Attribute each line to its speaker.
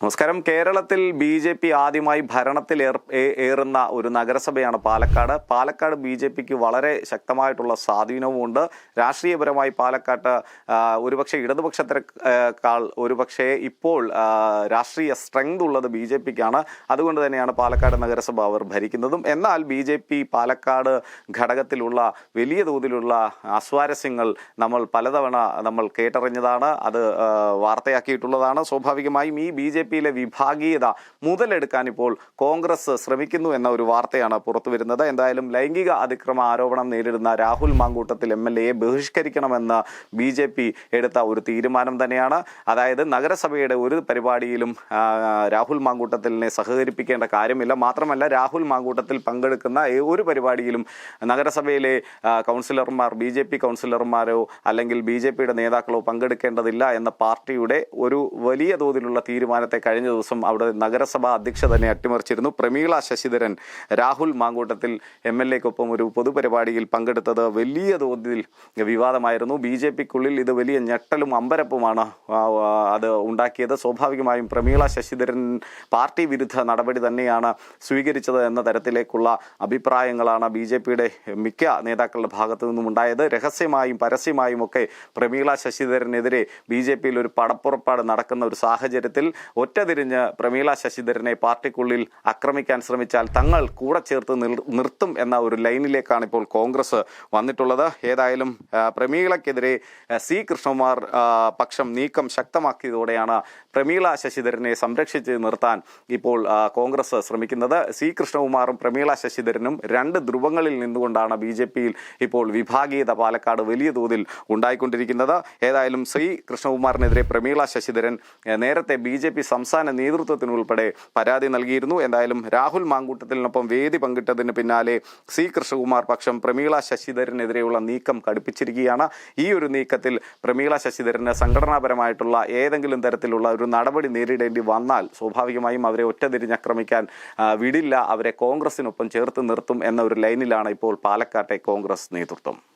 Speaker 1: നമസ്കാരം. കേരളത്തിൽ B J P ആദ്യമായി ഭരണത്തിൽ ഏറുന്ന ഒരു നഗരസഭയാണ് പാലക്കാട്. പാലക്കാട് ബി ജെ പിക്ക് വളരെ ശക്തമായിട്ടുള്ള സ്വാധീനവുമുണ്ട്. രാഷ്ട്രീയപരമായി പാലക്കാട്ട് ഒരുപക്ഷെ ഇടതുപക്ഷത്തെക്കാൾ ഒരുപക്ഷെ ഇപ്പോൾ രാഷ്ട്രീയ സ്ട്രെങ്ത് ഉള്ളത് ബി ജെ പിക്കാണ്. അതുകൊണ്ട് തന്നെയാണ് പാലക്കാട് നഗരസഭ അവർ ഭരിക്കുന്നതും. എന്നാൽ ബി ജെ പി പാലക്കാട് ഘടകത്തിലുള്ള വലിയ തോതിലുള്ള അസ്വാരസ്യങ്ങൾ നമ്മൾ പലതവണ നമ്മൾ കേട്ടറിഞ്ഞതാണ്. അത് വാർത്തയാക്കിയിട്ടുള്ളതാണ്. സ്വാഭാവികമായും ഈ ബി ജെ പിയിലെ വിഭാഗീയത മുതലെടുക്കാൻ ഇപ്പോൾ കോൺഗ്രസ് ശ്രമിക്കുന്നു എന്ന ഒരു വാർത്തയാണ് പുറത്തു വരുന്നത്. എന്തായാലും ലൈംഗിക അതിക്രമ ആരോപണം നേരിടുന്ന രാഹുൽ മാങ്കൂട്ടത്തിൽ എം എൽ എയെ ബഹിഷ്കരിക്കണമെന്ന് ബി ജെ പി എടുത്ത ഒരു തീരുമാനം തന്നെയാണ്. അതായത് നഗരസഭയുടെ ഒരു പരിപാടിയിലും രാഹുൽ മാങ്കൂട്ടത്തിലിനെ സഹകരിപ്പിക്കേണ്ട കാര്യമില്ല. മാത്രമല്ല രാഹുൽ മാങ്കൂട്ടത്തിൽ പങ്കെടുക്കുന്ന ഒരു പരിപാടിയിലും നഗരസഭയിലെ കൗൺസിലർമാർ ബി ജെ പി കൗൺസിലർമാരോ അല്ലെങ്കിൽ ബി ജെ പിയുടെ നേതാക്കളോ പങ്കെടുക്കേണ്ടതില്ല എന്ന പാർട്ടിയുടെ ഒരു വലിയ തോതിലുള്ള തീരുമാനത്തെ കഴിഞ്ഞ ദിവസം അവിടെ നഗരസഭാ അധ്യക്ഷ തന്നെ അട്ടിമറിച്ചിരുന്നു. പ്രമീള ശശിധരൻ രാഹുൽ മാങ്കൂട്ടത്തിൽ എം എൽ എക്കൊപ്പം ഒരു പൊതുപരിപാടിയിൽ പങ്കെടുത്തത് വലിയ തോതിൽ വിവാദമായിരുന്നു. ബി ജെ പിക്കുള്ളിൽ ഇത് വലിയ ഞെട്ടലും അമ്പരപ്പുമാണ് അത് ഉണ്ടാക്കിയത്. സ്വാഭാവികമായും പ്രമീള ശശിധരൻ പാർട്ടി വിരുദ്ധ നടപടി തന്നെയാണ് സ്വീകരിച്ചത് എന്ന തരത്തിലേക്കുള്ള അഭിപ്രായങ്ങളാണ് ബി ജെ പിയുടെ മിക്ക നേതാക്കളുടെ ഭാഗത്തു നിന്നും ഉണ്ടായത്. രഹസ്യമായും പരസ്യമായും ഒക്കെ പ്രമീള ശശിധരനെതിരെ ബി ജെ പിയിൽ ഒരു പടപ്പുറപ്പാട് നടക്കുന്ന ഒരു സാഹചര്യത്തിൽ ഒറ്റതിരിഞ്ഞ് പ്രമീള ശശിധരനെ പാർട്ടിക്കുള്ളിൽ ആക്രമിക്കാൻ ശ്രമിച്ചാൽ തങ്ങൾ കൂടെ ചേർത്ത് നിർ- നിർത്തും എന്ന ഒരു ലൈനിലേക്കാണ് ഇപ്പോൾ കോൺഗ്രസ് വന്നിട്ടുള്ളത്. ഏതായാലും പ്രമീളയ്ക്കെതിരെ സി കൃഷ്ണകുമാർ പക്ഷം നീക്കം ശക്തമാക്കിയതോടെയാണ് പ്രമീള ശശിധരനെ സംരക്ഷിച്ച് നിർത്താൻ ഇപ്പോൾ കോൺഗ്രസ് ശ്രമിക്കുന്നത്. സി കൃഷ്ണകുമാറും പ്രമീള ശശിധരനും രണ്ട് ധ്രുവങ്ങളിൽ നിന്നുകൊണ്ടാണ് ബി ജെ പിയിൽ ഇപ്പോൾ വിഭാഗീയത പാലക്കാട് വലിയ തോതിൽ ഉണ്ടായിക്കൊണ്ടിരിക്കുന്നത്. ഏതായാലും ശ്രീ കൃഷ്ണകുമാറിനെതിരെ പ്രമീള ശശിധരൻ നേരത്തെ ബി ജെ പി സംസ്ഥാന നേതൃത്വത്തിനുൾപ്പെടെ പരാതി നൽകിയിരുന്നു. എന്തായാലും രാഹുൽ മാങ്കൂട്ടത്തിനൊപ്പം വേദി പങ്കിട്ടതിന് പിന്നാലെ സി കൃഷ്ണകുമാർ പക്ഷം പ്രമീള ശശിധരനെതിരെയുള്ള നീക്കം കടുപ്പിച്ചിരിക്കുകയാണ്. ഈ ഒരു നീക്കത്തിൽ പ്രമീള ശശിധരന് സംഘടനാപരമായിട്ടുള്ള ഏതെങ്കിലും തരത്തിലുള്ള ഒരു നടപടി നേരിടേണ്ടി വന്നാൽ സ്വാഭാവികമായും അവരെ ഒറ്റതിരിഞ്ഞാക്രമിക്കാൻ വിടില്ല. അവരെ കോൺഗ്രസിനൊപ്പം ചേർത്ത് നിർത്തും എന്ന ഒരു ലൈനിലാണ് ഇപ്പോൾ പാലക്കാട്ടെ കോൺഗ്രസ് നേതൃത്വം.